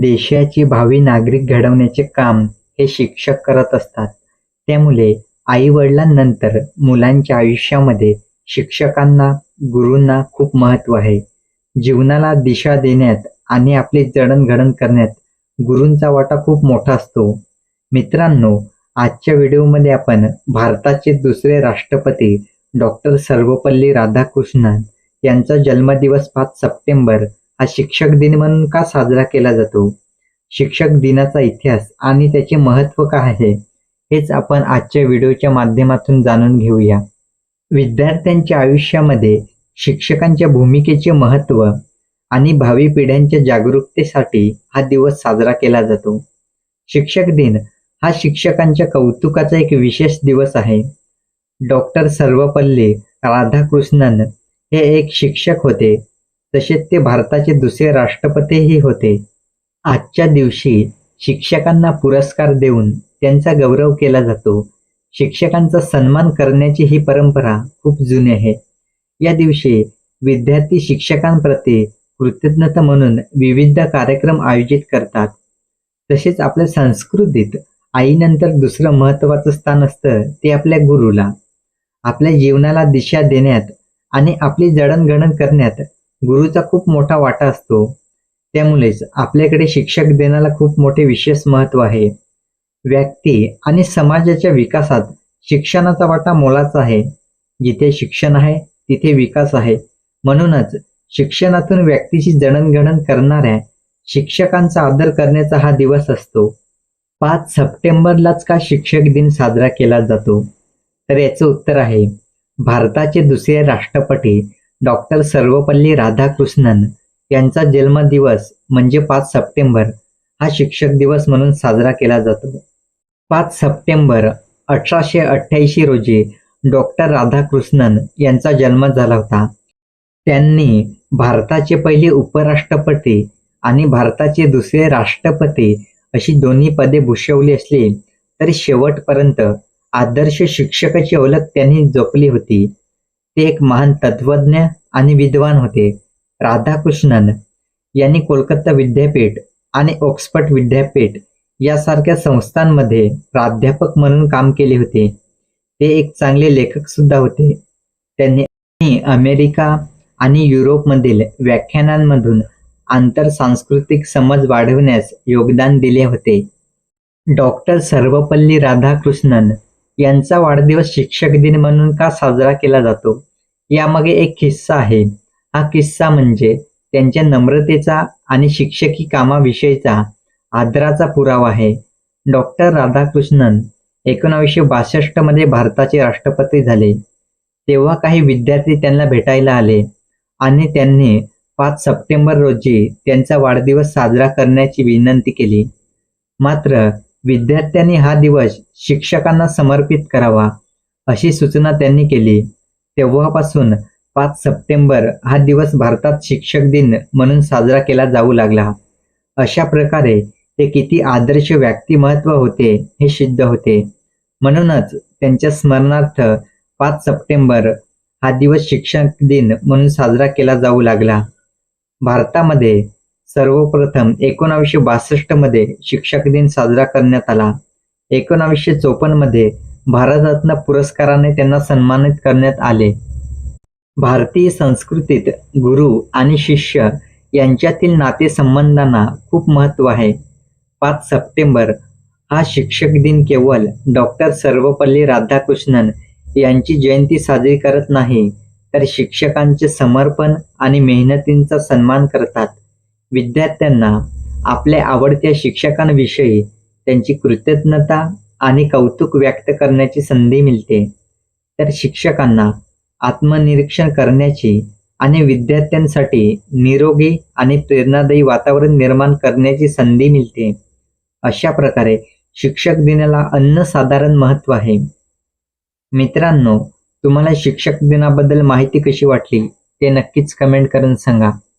देशाचे भावी नागरिक घडवण्याचे काम हे शिक्षक करत असतात. त्यामुळे आई वडिलांनंतर मुलांच्या आयुष्यामध्ये शिक्षकांना गुरूंना खूप महत्त्व आहे. जीवनाला दिशा देण्यात आणि आपले जडणघडण करण्यात गुरूंचा वाटा खूप मोठा असतो. मित्रांनो आजच्या व्हिडिओमध्ये आपण भारताचे दुसरे राष्ट्रपती डॉक्टर सर्वपल्ली राधाकृष्णन यांचा जन्मदिवस पाच सप्टेंबर हा शिक्षक दिन म्हणून का साजरा केला जातो? शिक्षक दिनाचा इतिहास आणि त्याचे महत्त्व काय आहे? हेच आपण आजच्या व्हिडिओच्या माध्यमातून जाणून घेऊया. विद्यार्थ्यांच्या आयुष्यामध्ये शिक्षकांच्या भूमिकेचे महत्त्व आणि भावी पिढ्यांच्या जागरूकतेसाठी हा दिवस साजरा केला जातो. शिक्षक दिन हा शिक्षकांच्या कौतुकाचा एक विशेष दिवस आहे. डॉक्टर सर्वपल्ली राधाकृष्णन हे एक शिक्षक होते. तसेच ते भारताचे दुसरे राष्ट्रपतीही होते. आजच्या दिवशी शिक्षकांना पुरस्कार देऊन त्यांचा गौरव केला जातो. शिक्षकांचा सन्मान करण्याची ही परंपरा खूप जुनी आहे. या दिवशी विद्यार्थी शिक्षकांप्रती कृतज्ञता म्हणून विविध कार्यक्रम आयोजित करतात. तसेच आपल्या संस्कृतीत आईनंतर दुसरं महत्वाचं स्थान असतं ते आपल्या गुरुला. आपल्या जीवनाला दिशा देण्यात आणि आपली जडणघडण करण्यात गुरुचा खूप मोठा वाटा असतो. त्यामुळेच आपल्याकडे शिक्षक देण्याला खूप मोठे विशेष महत्त्व आहे. व्यक्ती आणि समाजाच्या विकासात शिक्षणाचा वाटा मोलाचा आहे. जिथे शिक्षण आहे तिथे विकास आहे. म्हणूनच शिक्षणातून व्यक्तीची जडणघडण करणाऱ्या शिक्षकांचा आदर करण्याचा हा दिवस असतो. पाच सप्टेंबरलाच का शिक्षक दिन साजरा केला जातो? तर याचं उत्तर आहे. भारताचे दुसरे राष्ट्रपती डॉक्टर सर्वपल्ली राधाकृष्णन यांचा जन्मदिवस म्हणजे पाच सप्टेंबर हा शिक्षक दिवस म्हणून साजरा केला जातो. पाच सप्टेंबर अठराशे अठ्ठ्याऐंशी रोजी डॉक्टर राधाकृष्णन यांचा जन्म झाला होता. त्यांनी भारताचे पहिले उपराष्ट्रपती आणि भारताचे दुसरे राष्ट्रपती अशी दोन्ही पदे भूषवली असली तरी शेवटपर्यंत आदर्श शिक्षकाची ओळख त्यांनी जपली होती. ते एक महान तत्वज्ञ आणि विद्वान होते. राधाकृष्णन यांनी कोलकाता विद्यापीठ आणि ऑक्सफर्ड विद्यापीठ यासारख्या संस्थांमध्ये प्राध्यापक म्हणून काम केले होते. ते एक चांगले लेखक सुद्धा होते. त्यांनी अमेरिका आणि युरोपमधील व्याख्यानांमधून आंतर सांस्कृतिक समज वाढवण्यास योगदान दिले होते. डॉक्टर सर्वपल्ली राधाकृष्णन यांचा वाढदिवस शिक्षक दिन म्हणून का साजरा केला जातो? यामागे एक किस्सा आहे. हा किस्सा म्हणजे त्यांच्या नम्रतेचा आणि शिक्षकी कामाविषयीचा आदराचा पुरावा आहे. डॉक्टर राधाकृष्णन एकोणावीसशे बासष्टमध्ये भारताचे राष्ट्रपती झाले. तेव्हा काही विद्यार्थी त्यांना भेटायला आले आणि त्यांनी पाच सप्टेंबर रोजी त्यांचा वाढदिवस साजरा करण्याची विनंती केली. मात्र विद्यार्थ्यांनी हा दिवस शिक्षकांना समर्पित करावा अशी सूचना त्यांनी केली. तेव्हापासून पाच सप्टेंबर हा दिवस भारतात शिक्षक दिन म्हणून साजरा केला जाऊ लागला. अशा प्रकारे ते किती आदर्श व्यक्तिमत्व होते हे सिद्ध होते. म्हणूनच त्यांच्या स्मरणार्थ पाच सप्टेंबर हा दिवस शिक्षक दिन म्हणून साजरा केला जाऊ लागला. भारतामध्ये सर्वप्रथम एकोणावीसशे बासष्टमध्ये शिक्षक दिन साजरा करण्यात आला. एकोणावीसशे चोपन्नमध्ये भारतरत्न पुरस्काराने त्यांना सन्मानित करण्यात आले. भारतीय संस्कृतीत गुरु आणि शिष्य यांच्यातील नातेसंबंधांना खूप महत्त्व आहे. पाच सप्टेंबर हा शिक्षक दिन केवळ डॉक्टर सर्वपल्ली राधाकृष्णन यांची जयंती साजरी करत नाही तर शिक्षकांचे समर्पण आणि मेहनतींचा सन्मान करतात. विद्यार्थ्यांना आपल्या आवडत्या शिक्षकांविषयी त्यांची कृतज्ञता आणि कौतुक व्यक्त करण्याची संधी मिळते. तर शिक्षकांना आत्मनिरीक्षण करण्याची आणि विद्यार्थ्यांसाठी निरोगी आणि प्रेरणादायी वातावरण निर्माण करण्याची संधी मिळते. अशा प्रकारे शिक्षक दिनाला अनन्यसाधारण महत्त्व आहे. मित्रांनो तुम्हाला शिक्षक दिनाबद्दल माहिती कशी वाटली ते नक्कीच कमेंट करून सांगा.